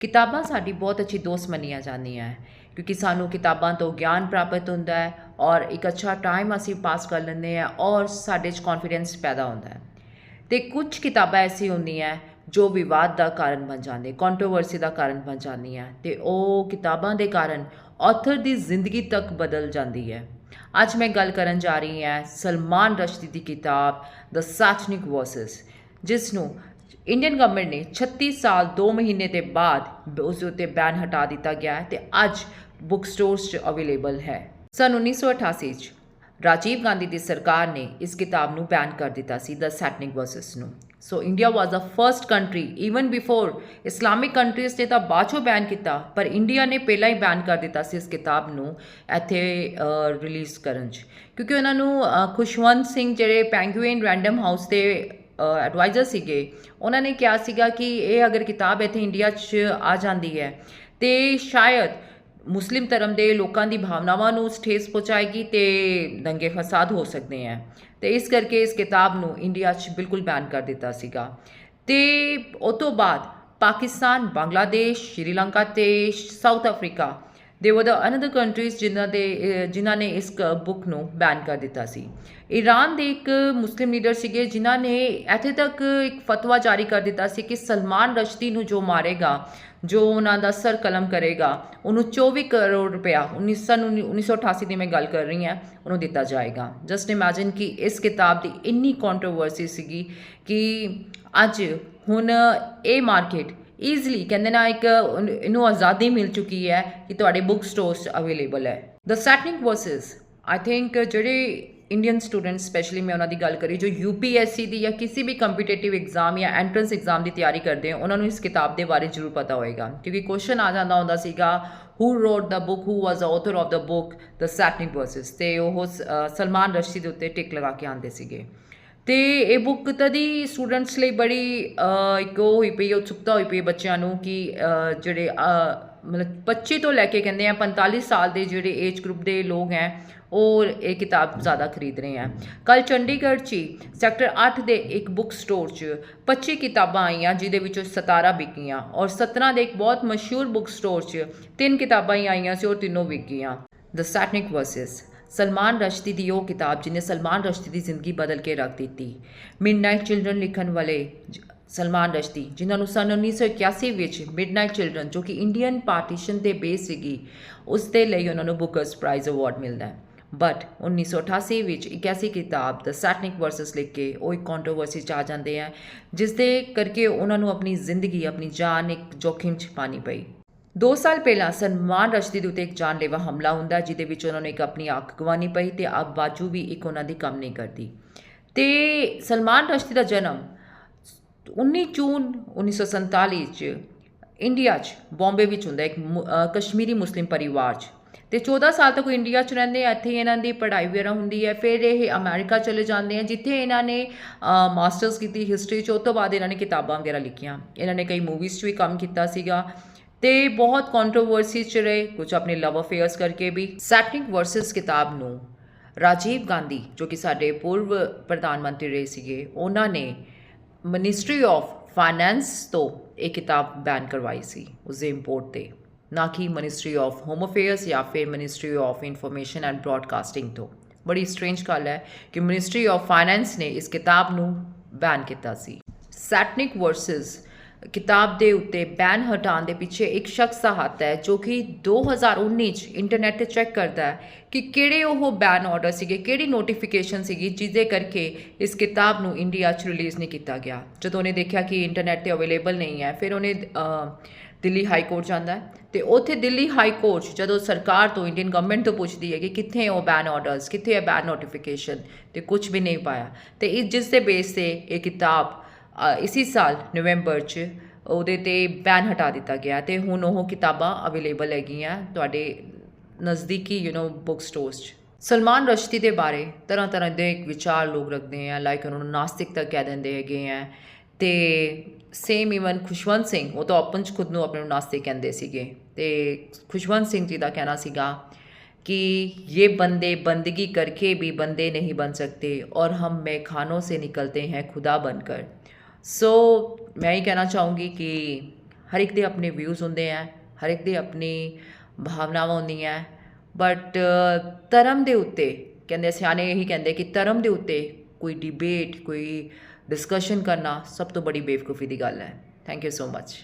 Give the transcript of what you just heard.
ਕਿਤਾਬਾਂ ਸਾਡੀ ਬਹੁਤ ਅੱਛੀ ਦੋਸਤ ਮੰਨੀਆਂ ਜਾਂਦੀਆਂ ਹੈ, ਕਿਉਂਕਿ ਸਾਨੂੰ ਕਿਤਾਬਾਂ ਤੋਂ ਗਿਆਨ ਪ੍ਰਾਪਤ ਹੁੰਦਾ ਹੈ ਔਰ ਇੱਕ ਅੱਛਾ ਟਾਈਮ ਅਸੀਂ ਪਾਸ ਕਰ ਲੈਂਦੇ ਹਾਂ ਔਰ ਸਾਡੇ 'ਚ ਕੌਨਫੀਡੈਂਸ ਪੈਦਾ ਹੁੰਦਾ ਹੈ। ਤੇ ਕੁਝ ਕਿਤਾਬਾਂ ਐਸੀ ਹੁੰਦੀਆਂ ਜੋ ਵਿਵਾਦ ਦਾ ਕਾਰਨ ਬਣ ਜਾਂਦੇ ਕੰਟਰੋਵਰਸੀ ਦਾ ਕਾਰਨ ਬਣ ਜਾਂਦੀਆਂ ਤੇ ਉਹ ਕਿਤਾਬਾਂ ਦੇ ਕਾਰਨ ਆਥਰ ਦੀ ਜ਼ਿੰਦਗੀ ਤੱਕ ਬਦਲ ਜਾਂਦੀ ਹੈ। ਅੱਜ ਮੈਂ ਗੱਲ ਕਰਨ ਜਾ ਰਹੀ ਹਾਂ ਸਲਮਾਨ ਰਸ਼ਦੀ ਦੀ ਕਿਤਾਬ ਦ ਸੈਟਨਿਕ ਵਰਸਸ ਜਿਸ ਨੂੰ ਇੰਡੀਅਨ ਗਵਰਨਮੈਂਟ ਨੇ 36 ਸਾਲ 2 ਮਹੀਨੇ ਦੇ ਬਾਅਦ ਉਸ ਦੇ ਉੱਤੇ ਬੈਨ ਹਟਾ ਦਿੱਤਾ ਗਿਆ ਹੈ ਤੇ ਅੱਜ ਬੁੱਕ ਸਟੋਰਸ 'ਚ ਅਵੇਲੇਬਲ ਹੈ। ਸਨ 1988 'ਚ ਰਾਜੀਵ ਗਾਂਧੀ ਦੀ ਸਰਕਾਰ ਨੇ ਇਸ ਕਿਤਾਬ ਨੂੰ ਬੈਨ ਕਰ ਦਿੱਤਾ ਸੀ ਦ ਸੈਟਨਿਕ ਵਰਸਸ ਨੂੰ। So India was the first country even before Islamic countries ਨੇ ਤਾਂ ਬਾਅਦ ਚੋਂ ਬੈਨ ਕੀਤਾ, ਪਰ ਇੰਡੀਆ ਨੇ ਪਹਿਲਾਂ ਹੀ ਬੈਨ ਕਰ ਦਿੱਤਾ ਸੀ ਇਸ ਕਿਤਾਬ ਨੂੰ ਇੱਥੇ ਰਿਲੀਜ਼ ਕਰਨ 'ਚ। ਕਿਉਂਕਿ ਉਹਨਾਂ ਨੂੰ ਖੁਸ਼ਵੰਤ ਸਿੰਘ ਜਿਹੜੇ ਪੈਂਗੁਇਨ ਰੈਂਡਮ ਹਾਊਸ ਦੇ ਐਡਵਾਈਜ਼ਰ ਸੀਗੇ, ਉਹਨਾਂ ਨੇ ਕਿਹਾ ਸੀਗਾ ਕਿ ਇਹ ਅਗਰ ਕਿਤਾਬ ਇੱਥੇ ਇੰਡੀਆ 'ਚ ਆ ਜਾਂਦੀ ਹੈ, ਤੇ ਸ਼ਾਇਦ ਮੁਸਲਿਮ ਧਰਮ ਦੇ ਲੋਕਾਂ ਦੀ ਭਾਵਨਾਵਾਂ ਨੂੰ ਠੇਸ ਪਹੁੰਚਾਏਗੀ ਤੇ ਦੰਗੇ ਫਸਾਦ ਹੋ ਸਕਦੇ ਹੈ। ਤੇ ਇਸ ਕਰਕੇ ਇਸ ਕਿਤਾਬ ਨੂੰ ਇੰਡੀਆ 'ਚ ਬਿਲਕੁਲ ਬੈਨ ਕਰ ਦਿੱਤਾ ਸੀਗਾ। ਤੇ ਉਸ ਤੋਂ ਬਾਅਦ ਪਾਕਿਸਤਾਨ, ਬੰਗਲਾਦੇਸ਼, ਸ਼੍ਰੀਲੰਕਾ ਤੇ ਸਾਊਥ ਅਫਰੀਕਾ ਦੇ ਵਰ ਦ ਅਨਦਰ ਕੰਟਰੀਜ਼ ਜਿਨ੍ਹਾਂ ਦੇ ਜਿਨ੍ਹਾਂ ਨੇ ਇਸ ਬੁੱਕ ਨੂੰ ਬੈਨ ਕਰ ਦਿੱਤਾ ਸੀ। ਈਰਾਨ ਦੇ ਇੱਕ ਮੁਸਲਿਮ ਲੀਡਰ ਸੀਗੇ, ਜਿਨ੍ਹਾਂ ਨੇ ਇੱਥੇ ਤੱਕ ਇੱਕ ਫਤਵਾ ਜਾਰੀ ਕਰ ਦਿੱਤਾ ਸੀ ਕਿ ਸਲਮਾਨ ਰਸ਼ਦੀ ਨੂੰ ਜੋ ਮਾਰੇਗਾ, ਜੋ ਉਹਨਾਂ ਦਾ ਸਰ ਕਲਮ ਕਰੇਗਾ, ਉਹਨੂੰ 24 ਕਰੋੜ ਰੁਪਇਆ 19 ਸਨ 1988 ਦੀ ਮੈਂ ਗੱਲ ਕਰ ਰਹੀ ਹਾਂ, ਉਹਨੂੰ ਦਿੱਤਾ ਜਾਏਗਾ। ਜਸਟ ਇਮੇਜਿਨ ਕਿ ਇਸ ਕਿਤਾਬ ਦੀ ਇੰਨੀ ਕੰਟਰੋਵਰਸੀ ਸੀਗੀ ਕਿ ਅੱਜ ਹੁਣ ਇਹ ਮਾਰਕੀਟ ਈਜ਼ਲੀ ਕਹਿੰਦੇ ਨਾ ਇੱਕ ਇਹਨੂੰ ਆਜ਼ਾਦੀ ਮਿਲ ਚੁੱਕੀ ਹੈ ਕਿ ਤੁਹਾਡੇ ਬੁੱਕ ਸਟੋਰਸ ਅਵੇਲੇਬਲ ਹੈ। The Satanic Verses I think ਜਿਹੜੇ ਇੰਡੀਅਨ ਸਟੂਡੈਂਟਸ ਸਪੈਸ਼ਲੀ ਮੈਂ ਉਹਨਾਂ ਦੀ ਗੱਲ ਕਰੀ, ਜੋ ਯੂਪੀਐਸਸੀ ਦੀ ਜਾਂ ਕਿਸੇ ਵੀ ਕੰਪੀਟੀਟਿਵ ਐਗਜ਼ਾਮ ਜਾਂ ਐਂਟਰੈਂਸ ਐਗਜ਼ਾਮ ਦੀ ਤਿਆਰੀ ਕਰਦੇ ਹੋ ਉਹਨਾਂ ਨੂੰ ਇਸ ਕਿਤਾਬ ਦੇ ਬਾਰੇ ਜ਼ਰੂਰ ਪਤਾ ਹੋਏਗਾ। ਕਿਉਂਕਿ ਕੁਐਸਚਨ ਆ ਜਾਂਦਾ ਹੁੰਦਾ ਸੀਗਾ who wrote the book who was the author of the book the Satanic Verses ਤੇ ਉਹ ਸਲਮਾਨ ਰਸ਼ਦੀ ਦੇ ਉੱਤੇ ਟਿਕ ਲਗਾ ਕੇ ਆਉਂਦੇ ਸੀਗੇ। ਤੇ ਇਹ ਬੁੱਕ ਤਦੀ ਸਟੂਡੈਂਟਸ ਲਈ ਬੜੀ ਇੱਕ ਉਹ ਹੋਈ ਪਈ, ਉਤਸੁਕਤਾ ਹੋਈ ਪਈ ਬੱਚਿਆਂ ਨੂੰ ਕਿ ਜਿਹੜੇ ਮਤਲਬ 25 ਤੋਂ ਲੈ ਕੇ ਕਹਿੰਦੇ ਆ 45 ਸਾਲ ਦੇ ਜਿਹੜੇ ਏਜ ਗਰੁੱਪ ਦੇ ਲੋਕ ਹੈ, ਉਹ ਇਹ ਕਿਤਾਬ ਜ਼ਿਆਦਾ ਖਰੀਦ ਰਹੇ ਆ ਕੱਲ ਚੰਡੀਗੜ੍ਹ 'ਚ ਹੀ ਸੈਕਟਰ 8 ਦੇ ਇੱਕ ਬੁੱਕ ਸਟੋਰ 'ਚ 25 ਕਿਤਾਬਾਂ ਆਈਆਂ, ਜਿਹਦੇ ਵਿੱਚੋਂ 17 ਵਿਕੀਆਂ ਔਰ 17 ਦੇ ਇੱਕ ਬਹੁਤ ਮਸ਼ਹੂਰ ਬੁੱਕ ਸਟੋਰ 'ਚ ਤਿੰਨ ਕਿਤਾਬਾਂ ਹੀ ਆਈਆਂ ਸੀ ਔਰ ਤਿੰਨੋਂ ਵਿਕ ਗਈਆਂ। The Satanic Verses Salman Rushdie ਦੀ ਉਹ ਕਿਤਾਬ ਜਿਹਨੇ ਸਲਮਾਨ ਰਸ਼ਦੀ ਦੀ ਜ਼ਿੰਦਗੀ ਬਦਲ ਕੇ ਰੱਖ ਦਿੱਤੀ। ਮਿਡਨਾਈਟ ਚਿਲਡਰਨ ਲਿਖਣ ਵਾਲੇ ਸਲਮਾਨ ਰਸ਼ਦੀ, ਜਿਨ੍ਹਾਂ ਨੂੰ ਸਨ 1981 ਵਿੱਚ ਮਿਡਨਾਈਟ ਚਿਲਡਰਨ ਜੋ ਕਿ ਇੰਡੀਅਨ ਪਾਰਟੀਸ਼ਨ ਤੇ ਬੇਸ ਸੀਗੀ, ਉਸ ਦੇ ਲਈ ਉਹਨਾਂ ਨੂੰ ਬੁਕਰਸ ਪ੍ਰਾਈਜ਼ ਅਵਾਰਡ ਮਿਲਦਾ ਹੈ। ਬਟ 1988 ਵਿੱਚ ਇੱਕ ਐਸੀ ਕਿਤਾਬ ਦ ਸੈਟਨਿਕ ਵਰਸਸ ਲਿਖ ਕੇ ਉਹ ਇੱਕ ਕੰਟਰੋਵਰਸੀ ਚ ਆ ਜਾਂਦੇ ਆ ਜਿਸ ਦੇ ਕਰਕੇ ਉਹਨਾਂ ਨੂੰ ਆਪਣੀ ਜ਼ਿੰਦਗੀ, ਆਪਣੀ ਜਾਨ ਇੱਕ ਜੋਖਿਮ ਚ ਪਾਣੀ ਪਈ। ਦੋ ਸਾਲ ਪਹਿਲਾਂ ਸਲਮਾਨ ਰਸ਼ਦੀ ਦੇ ਉੱਤੇ ਇੱਕ ਜਾਨਲੇਵਾ ਹਮਲਾ ਹੁੰਦਾ ਜਿਹਦੇ ਵਿੱਚ ਉਹਨਾਂ ਨੂੰ ਇੱਕ ਆਪਣੀ ਅੱਖ ਗਵਾਉਣੀ ਪਈ ਤੇ ਅਬ ਬਾਜੂ ਵੀ ਇੱਕ ਉਹਨਾਂ ਦੀ ਕੰਮ ਨਹੀਂ ਕਰਦੀ। ਤੇ ਸਲਮਾਨ ਰਸ਼ਦੀ ਦਾ ਜਨਮ 19 ਜੂਨ 1947 ਚ ਇੰਡੀਆ 'ਚ, ਬੰਬੇ ਵਿੱਚ ਹੁੰਦਾ ਇੱਕ ਮੁ- ਕਸ਼ਮੀਰੀ ਮੁਸਲਿਮ ਪਰਿਵਾਰ 'ਚ। ਤੇ 14 ਸਾਲ ਤੱਕ ਇੰਡੀਆ 'ਚ ਰਹਿੰਦੇ ਆ, ਇੱਥੇ ਇਹਨਾਂ ਦੀ ਪੜ੍ਹਾਈ ਵਗੈਰਾ ਹੁੰਦੀ ਹੈ, ਫਿਰ ਇਹ ਅਮਰੀਕਾ ਚਲੇ ਜਾਂਦੇ ਆ, ਜਿੱਥੇ ਇਹਨਾਂ ਨੇ ਮਾਸਟਰਸ ਕੀਤੀ ਹਿਸਟਰੀ 'ਚ, ਉਸ ਤੋਂ ਬਾਅਦ ਇਹਨਾਂ ਨੇ ਕਿਤਾਬਾਂ ਵਗੈਰਾ ਲਿਖੀਆਂ। ਇਹਨਾਂ ਨੇ ਕਈ ਮੂਵੀਜ਼ 'ਚ ਵੀ ਕੰਮ ਕੀਤਾ ਸੀਗਾ। ਤੇ ਬਹੁਤ ਕੰਟਰੋਵਰਸੀ 'ਚ ਰਹੇ, ਕੁਝ ਆਪਣੇ ਲਵ ਅਫੇਅਰਸ ਕਰਕੇ ਵੀ। ਸੈਟਨਿਕ ਵਰਸਸ ਕਿਤਾਬ ਨੂੰ ਰਾਜੀਵ ਗਾਂਧੀ, ਜੋ ਕਿ ਸਾਡੇ ਪੂਰਵ ਪ੍ਰਧਾਨ ਮੰਤਰੀ ਰਹੇ ਸੀਗੇ, ਉਹਨਾਂ ਨੇ ਮਿਨਿਸਟਰੀ ਆਫ ਫਾਈਨੈਂਸ ਤੋਂ ਇਹ ਕਿਤਾਬ ਬੈਨ ਕਰਵਾਈ ਸੀ, ਉਸ ਦੇ ਇੰਪੋਰਟ ਤੇ। ਨਾ ਕਿ ਮਿਨਿਸਟਰੀ ਆਫ ਹੋਮ ਅਫੇਅਰਸ ਜਾਂ ਫਿਰ ministry of information and broadcasting ਤੋਂ। ਬੜੀ ਸਟ੍ਰੇਂਜ ਗੱਲ ਹੈ ਕਿ ਮਿਨਿਸਟਰੀ ਆਫ ਫਾਈਨੈਂਸ ਨੇ ਇਸ ਕਿਤਾਬ ਨੂੰ ਬੈਨ ਕੀਤਾ ਸੀ। ਸੈਟਨਿਕ ਵਰਸਸ ਕਿਤਾਬ ਦੇ ਉੱਤੇ ਬੈਨ ਹਟਾਉਣ ਦੇ ਪਿੱਛੇ ਇੱਕ ਸ਼ਖਸ ਦਾ ਹੱਥ ਹੈ, ਜੋ ਕਿ 2019 ਚ ਇੰਟਰਨੈਟ ਤੇ ਚੈੱਕ ਕਰਦਾ ਹੈ ਕਿ ਕਿਹੜੇ ਉਹ ਬੈਨ ਆਰਡਰ ਸੀਗੇ, ਕਿਹੜੀ ਨੋਟੀਫਿਕੇਸ਼ਨ ਸੀਗੀ, ਜਿਹਦੇ ਕਰਕੇ ਇਸ ਕਿਤਾਬ ਨੂੰ ਇੰਡੀਆ 'ਚ ਰਿਲੀਜ਼ ਨਹੀਂ ਕੀਤਾ ਗਿਆ। ਜਦੋਂ ਉਹਨੇ ਦੇਖਿਆ ਕਿ ਇੰਟਰਨੈਟ ਤੇ ਅਵੇਲੇਬਲ ਨਹੀਂ ਹੈ, ਫਿਰ ਉਹਨੇ ਦਿੱਲੀ ਹਾਈ ਕੋਰਟ ਜਾਂਦਾ ਹੈ ਤੇ ਉੱਥੇ ਦਿੱਲੀ ਹਾਈ ਕੋਰਟ 'ਚ ਜਦੋਂ ਸਰਕਾਰ ਤੋਂ ਇੰਡੀਅਨ ਗਵਰਨਮੈਂਟ ਤੋਂ ਪੁੱਛਦੀ ਹੈ ਕਿ ਕਿੱਥੇ ਉਹ ਬੈਨ ਆਰਡਰਸ ਕਿੱਥੇ ਹੈ ਬੈਨ ਨੋਟੀਫਿਕੇਸ਼ਨ ਤੇ ਕੁਝ ਵੀ ਨਹੀਂ ਪਾਇਆ। ਤੇ ਇਸ, ਜਿਸ ਦੇ ਬੇਸ ਤੇ ਇਹ ਕਿਤਾਬ ਇਸੀ ਸਾਲ ਨਵੰਬਰ 'ਚ ਉਹਦੇ ਤੇ ਬੈਨ ਹਟਾ ਦਿੱਤਾ ਗਿਆ ਤੇ ਹੁਣ ਉਹ ਕਿਤਾਬਾਂ ਅਵੇਲੇਬਲ ਹੈਗੀਆਂ ਤੁਹਾਡੇ ਨਜ਼ਦੀਕੀ ਯੂ نو ਬੁੱਕ ਸਟੋਰਸ 'ਚ ਸਲਮਾਨ ਰਸ਼ਦੀ ਦੇ ਬਾਰੇ ਤਰ੍ਹਾਂ ਤਰ੍ਹਾਂ ਦੇ ਵਿਚਾਰ ਲੋਕ ਰੱਖਦੇ ਆ ਲਾਈਕ ਉਹਨਾਂ ਨੂੰ ਨਾਸਤਿਕ ਤੱਕ ਕਹਿ ਦਿੰਦੇ ਹੈਗੇ ਆ ਤੇ ਸੇਮ ਇਵਨ ਖੁਸ਼ਵੰਤ ਸਿੰਘ ਉਹ ਤਾਂ ਆਪਨ ਚ ਖੁਦ ਨੂੰ ਆਪਣੇ ਨੂੰ ਨਾਸਤਿਕ ਕਹਿੰਦੇ ਸੀਗੇ ਤੇ ਖੁਸ਼ਵੰਤ ਸਿੰਘ ਜੀ ਦਾ ਕਹਿਣਾ ਸੀਗਾ कि ये बंदे बंदगी करके भी बंदे नहीं बन सकते और हम मैखानों से निकलते हैं खुदा बनकर ਸੋ ਮੈਂ ਇਹ ਕਹਿਣਾ ਚਾਹੂੰਗੀ ਕਿ ਹਰ ਇੱਕ ਦੇ ਆਪਣੇ ਵਿਊਜ਼ ਹੁੰਦੇ ਆ ਹਰ ਇੱਕ ਦੇ ਆਪਣੀ ਭਾਵਨਾਵਾਂ ਹੁੰਦੀਆਂ ਬਟ ਧਰਮ ਦੇ ਉੱਤੇ ਕਹਿੰਦੇ ਸਿਆਣੇ ਇਹੀ ਕਹਿੰਦੇ ਕਿ ਧਰਮ ਦੇ ਉੱਤੇ ਕੋਈ ਡਿਬੇਟ ਕੋਈ ਡਿਸਕਸ਼ਨ ਕਰਨਾ ਸਭ ਤੋਂ ਬੜੀ ਬੇਵਕੂਫੀ ਦੀ ਗੱਲ ਹੈ ਥੈਂਕ ਯੂ ਸੋ ਮੱਚ